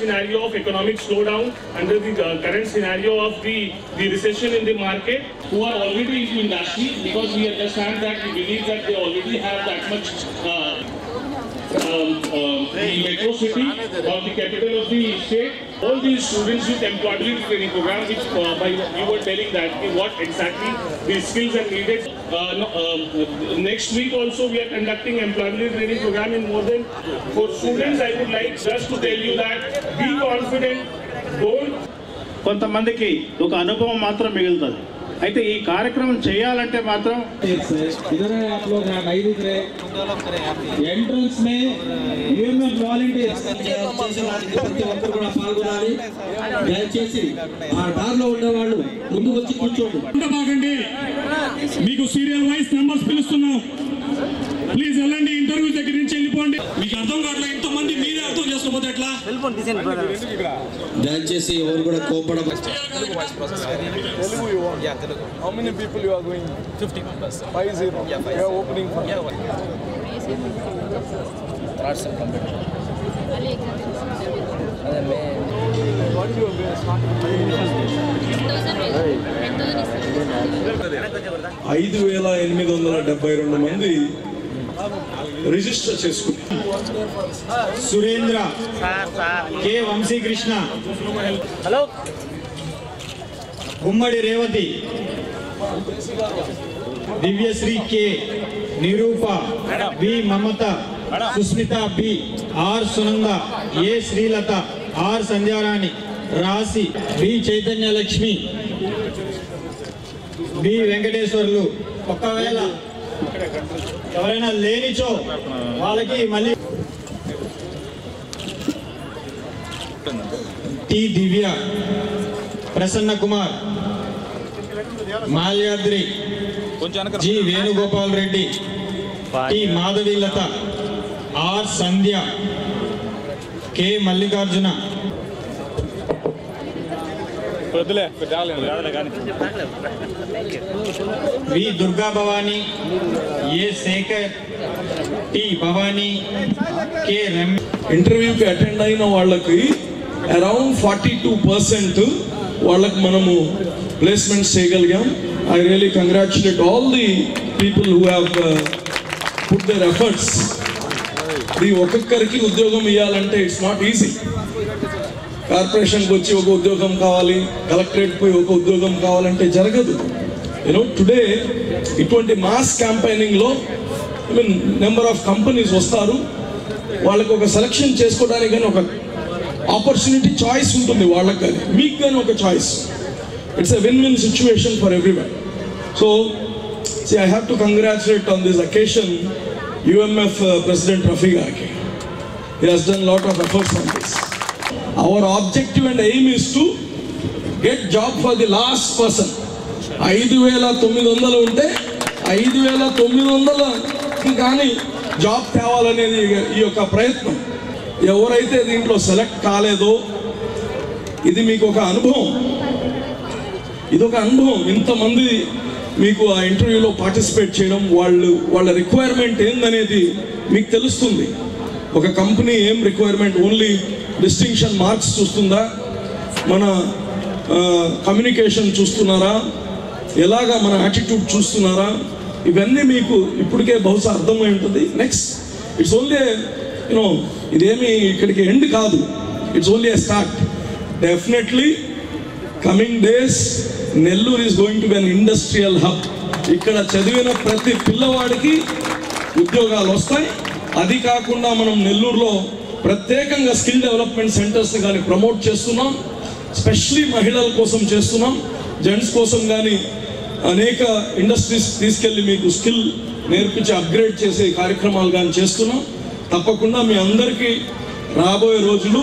scenario of economic slowdown, under the uh, current scenario of the, the recession in the market, who are already into industry, because we understand that we believe that they already have that much uh, um, the metro city or the capital of the state, all these students with employability training program, which uh, by you were telling that okay, what exactly the skills are needed. Uh, no, um, next week also we are conducting employability training program in more than for students. I would like just to tell you that be confident, don't కొంతమందికి ఒక అనుభవం మాత్రం మిగులుతుంది అయితే ఈ కార్యక్రమం చేయాలంటే మాత్రం इधर है आप लोग यहाँ नहीं दिख रहे ఎంట్రన్స్ మే యూఎంఎఫ్ వాలంటీర్స్ ప్రతి ఒక్కరు కూడా పాల్గొనాలి దయచేసి ఆ దారిలో ఉండేవాళ్ళు ముందుకు వచ్చి కూర్చోండి ఉండబాకండి మీకు సీరియల్ వైస్ నెంబర్స్ పిలుస్తున్నాం ప్లీజ్ వెళ్ళండి ఇంటర్వ్యూ దగ్గర నుంచి వెళ్ళిపోండి మీకు అర్థం కావట్లే ఇంతమంది మీరే అర్థం చేసుకోకపోతే ఎట్లా దయచేసి ఎవరు కూడా కోపడ How many people you are going? 50 members. Five zero. Yeah, five. You are opening for. Yeah, What is your base? ఐదు వేల ఎనిమిది వందల డెబ్బై రెండు మంది రిజిస్టర్ చేసుకున్నారు Surendra K Vamsikrishna hello Gummadi Revathi Divyasri K. Niroopa B. Mamatha Susmitha B. R. Sunanda A. Srilatha R. Sandhyarani Rashi B. Chaitanya Lakshmi B. Venkateswarlu. ఒకవేళ ఎవరైనా లేనిచో వాళ్ళకి మళ్ళీ T. Divya. Prasanna Kumar Malyadri G Venugopal Reddy T Madhavilatha R Sandhya K Mallikarjuna. V Durga Bhavani A Sekhar T Bhavani K రమ్ ఇంటర్వ్యూకి attend అయిన వాళ్ళకి around forty two percent వాళ్ళకి మనము ప్లేస్మెంట్స్ చేయగలిగాం. I really congratulate all the people who have put their efforts ఈ ఒక్కొక్కరికి ఉద్యోగం ఇవ్వాలంటే ఇట్స్ నాట్ ఈజీ కార్పొరేషన్కి వచ్చి ఒక ఉద్యోగం కావాలి కలెక్టరేట్ పోయి ఒక ఉద్యోగం కావాలంటే జరగదు. యూనో టుడే ఇటువంటి mass క్యాంపెయినింగ్లో I mean number of companies వస్తారు. వాళ్ళకి ఒక సెలక్షన్ చేసుకోవడానికి కానీ ఒక ఆపర్చునిటీ చాయిస్ ఉంటుంది వాళ్ళకి కానీ మీకు కానీ ఒక choice it's a win win situation for everyone so see I have to congratulate on this occasion UMF president Rafi గారికి. He has done lot of efforts on this our objective and aim is to get job for the last person ఐదు వేల తొమ్మిది వందలు ఉంటే ఐదు వేల తొమ్మిది వందల కానీ జాబ్ తేవాలనేది ఈ యొక్క ప్రయత్నం. ఎవరైతే దీంట్లో సెలెక్ట్ కాలేదో ఇది మీకు ఒక అనుభవం. ఇది ఒక అనుభవం. ఇంతమంది మీకు ఆ ఇంటర్వ్యూలో పార్టిసిపేట్ చేయడం వాళ్ళు వాళ్ళ రిక్వైర్మెంట్ ఏందనేది మీకు తెలుస్తుంది. ఒక కంపెనీ ఏం రిక్వైర్మెంట్ ఓన్లీ డిస్టింక్షన్ మార్క్స్ చూస్తుందా? మన కమ్యూనికేషన్ చూస్తున్నారా? ఎలాగా మన యాటిట్యూడ్ చూస్తున్నారా? ఇవన్నీ మీకు ఇప్పటికే బహుశా అర్థమై ఉంటుంది. నెక్స్ట్ ఇట్స్ ఓన్లీ యూనో ఇదేమి ఇక్కడికి ఎండ్ కాదు. It's only a start definitely coming days Nellore is going to be an industrial hub ఇక్కడ చదివిన ప్రతి పిల్లవాడికి ఉద్యోగాలు వస్తాయి. అది కాకుండా మనం నెల్లూరులో ప్రత్యేకంగా స్కిల్ డెవలప్మెంట్ సెంటర్స్ కానీ ప్రమోట్ చేస్తున్నాం. స్పెషలీ మహిళల కోసం చేస్తున్నాం. జెంట్స్ కోసం కానీ అనేక ఇండస్ట్రీస్ తీసుకెళ్ళి మీకు స్కిల్ నేర్పించి అప్గ్రేడ్ చేసే కార్యక్రమాలు కానీ చేస్తున్నాం. తప్పకుండా మీ అందరికీ రాబోయే రోజులు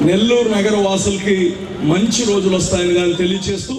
నెల్లూరు నగర వాసులకి మంచి రోజులు వస్తాయని కానీ తెలియజేస్తూ